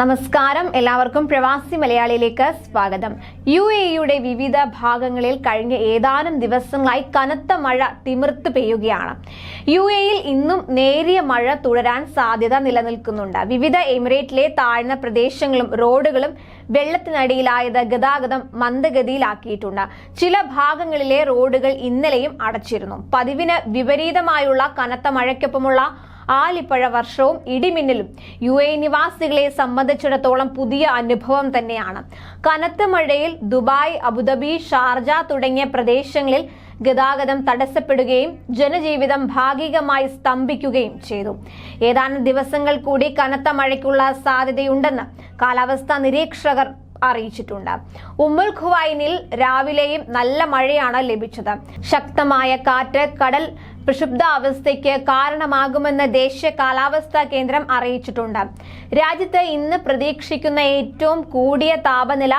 നമസ്കാരം. എല്ലാവർക്കും പ്രവാസി മലയാളിയിലേക്ക് സ്വാഗതം. യു എയുടെ വിവിധ ഭാഗങ്ങളിൽ കഴിഞ്ഞ ഏതാനും ദിവസങ്ങളായി കനത്ത മഴ തിമിർത്ത് പെയ്യുകയാണ്. യു എയിൽ ഇന്നും നേരിയ മഴ തുടരാൻ സാധ്യത നിലനിൽക്കുന്നുണ്ട്. വിവിധ എമിറേറ്റിലെ താഴ്ന്ന പ്രദേശങ്ങളും റോഡുകളും വെള്ളത്തിനടിയിലായത് ഗതാഗതം മന്ദഗതിയിലാക്കിയിട്ടുണ്ട്. ചില ഭാഗങ്ങളിലെ റോഡുകൾ ഇന്നലെയും അടച്ചിരുന്നു. പതിവിന് വിപരീതമായുള്ള കനത്ത മഴയ്ക്കൊപ്പമുള്ള ആലിപ്പഴ വർഷവും ഇടിമിന്നലും. യു എ നിവാസികളെ സംബന്ധിച്ചിടത്തോളം പുതിയ അനുഭവം തന്നെയാണ്. കനത്ത മഴയിൽ ദുബായ് അബുദാബി ഷാർജ തുടങ്ങിയ പ്രദേശങ്ങളിൽ ഗതാഗതം തടസ്സപ്പെടുകയും ജനജീവിതം ഭാഗികമായി സ്തംഭിക്കുകയും ചെയ്തു. ഏതാനും ദിവസങ്ങൾ കൂടി കനത്ത മഴയ്ക്കുള്ള സാധ്യതയുണ്ടെന്ന് കാലാവസ്ഥാ നിരീക്ഷകർ അറിയിച്ചിട്ടുണ്ട്. ഉമ്മുൽ ഖുവൈനിൽ രാവിലെയും നല്ല മഴയാണ് ലഭിച്ചത്. ശക്തമായ കാറ്റ് കടൽ പ്രക്ഷുബ്ധാവസ്ഥയ്ക്ക് കാരണമാകുമെന്ന് ദേശീയ കാലാവസ്ഥാ കേന്ദ്രം അറിയിച്ചിട്ടുണ്ട്. രാജ്യത്ത് ഇന്ന് പ്രതീക്ഷിക്കുന്ന ഏറ്റവും കൂടിയ താപനില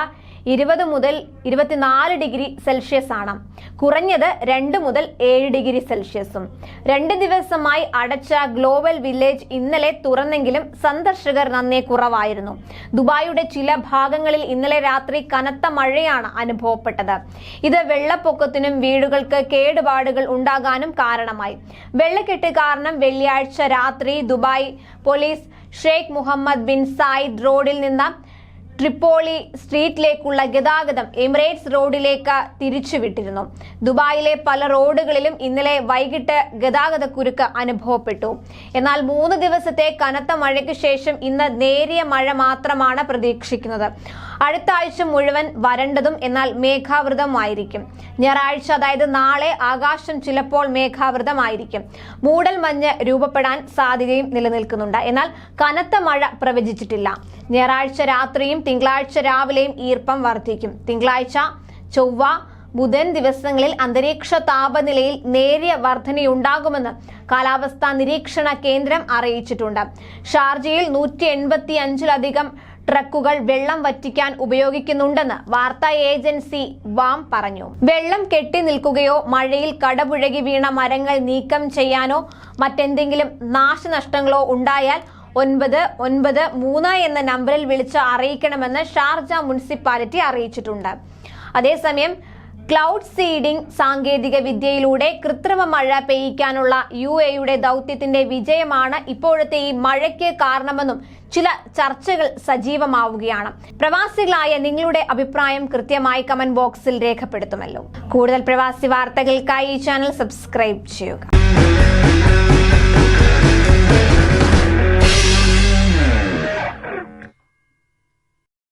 ഇരുപത് മുതൽ ഇരുപത്തിനാല് ഡിഗ്രി സെൽഷ്യസ് ആണ്. കുറഞ്ഞത് രണ്ട് മുതൽ ഏഴ് ഡിഗ്രി സെൽഷ്യസും. രണ്ട് ദിവസമായി അടച്ച ഗ്ലോബൽ വില്ലേജ് ഇന്നലെ തുറന്നെങ്കിലും സന്ദർശകർ നന്നേ കുറവായിരുന്നു. ദുബായിയുടെ ചില ഭാഗങ്ങളിൽ ഇന്നലെ രാത്രി കനത്ത മഴയാണ് അനുഭവപ്പെട്ടത്. ഇത് വെള്ളപ്പൊക്കത്തിനും വീടുകൾക്ക് കേടുപാടുകൾ ഉണ്ടാകാനും കാരണമായി. വെള്ളക്കെട്ട് കാരണം വെള്ളിയാഴ്ച രാത്രി Dubai police Sheikh Mohammed bin Zayed റോഡിൽ നിന്ന് ട്രിപ്പോളി സ്ട്രീറ്റിലേക്കുള്ള ഗതാഗതം എമിറേറ്റ്സ് റോഡിലേക്ക് തിരിച്ചുവിട്ടിരുന്നു. ദുബായിലെ പല റോഡുകളിലും ഇന്നലെ വൈകിട്ട് ഗതാഗതക്കുരുക്ക് അനുഭവപ്പെട്ടു. എന്നാൽ മൂന്ന് ദിവസത്തെ കനത്ത മഴയ്ക്ക് ശേഷം ഇന്ന് നേരിയ മഴ മാത്രമാണ് പ്രതീക്ഷിക്കുന്നത്. അടുത്ത ആഴ്ച മുഴുവൻ വരണ്ടതും എന്നാൽ മേഘാവൃതമായിരിക്കും. ഞായറാഴ്ച അതായത് നാളെ ആകാശം ചിലപ്പോൾ മേഘാവൃതമായിരിക്കും. മൂടൽ മഞ്ഞ് രൂപപ്പെടാൻ സാധ്യതയും നിലനിൽക്കുന്നുണ്ട്. എന്നാൽ കനത്ത മഴ പ്രവചിച്ചിട്ടില്ല. ഞായറാഴ്ച രാത്രിയും തിങ്കളാഴ്ച രാവിലെയും ഈർപ്പം വർദ്ധിക്കും. തിങ്കളാഴ്ച ചൊവ്വ ബുധൻ ദിവസങ്ങളിൽ അന്തരീക്ഷ താപനിലയിൽ നേരിയ വർധനയുണ്ടാകുമെന്ന് കാലാവസ്ഥാ നിരീക്ഷണ കേന്ദ്രം അറിയിച്ചിട്ടുണ്ട്. ഷാർജയിൽ നൂറ്റി എൺപത്തി അഞ്ചിലധികം ട്രക്കുകൾ വെള്ളം വറ്റിക്കാൻ ഉപയോഗിക്കുന്നുണ്ടെന്ന് വാർത്താ ഏജൻസി വാം പറഞ്ഞു. വെള്ളം കെട്ടി നിൽക്കുകയോ മഴയിൽ കടപുഴകി വീണ മരങ്ങൾ നീക്കം ചെയ്യാനോ മറ്റെന്തെങ്കിലും നാശനഷ്ടങ്ങളോ ഉണ്ടായാൽ ഒൻപത് ഒൻപത് മൂന്ന് എന്ന നമ്പറിൽ വിളിച്ച് അറിയിക്കണമെന്ന് ഷാർജ മുനിസിപ്പാലിറ്റി അറിയിച്ചിട്ടുണ്ട്. അതേസമയം ക്ലൗഡ് സീഡിംഗ് സാങ്കേതിക വിദ്യയിലൂടെ കൃത്രിമ മഴ പെയ്യിക്കാനുള്ള യു എയുടെ ദൗത്യത്തിന്റെ വിജയമാണ് ഇപ്പോഴത്തെ ഈ മഴയ്ക്ക് കാരണമെന്നും ചില ചർച്ചകൾ സജീവമാവുകയാണ്. പ്രവാസികളായ നിങ്ങളുടെ അഭിപ്രായം കൃത്യമായി കമന്റ് ബോക്സിൽ രേഖപ്പെടുത്തുമല്ലോ. കൂടുതൽ പ്രവാസി വാർത്തകൾക്കായി ഈ ചാനൽ സബ്സ്ക്രൈബ് ചെയ്യുക.